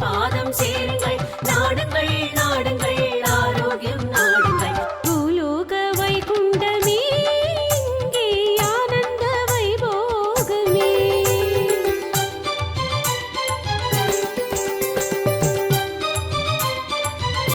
பாதம் சேருங்கள்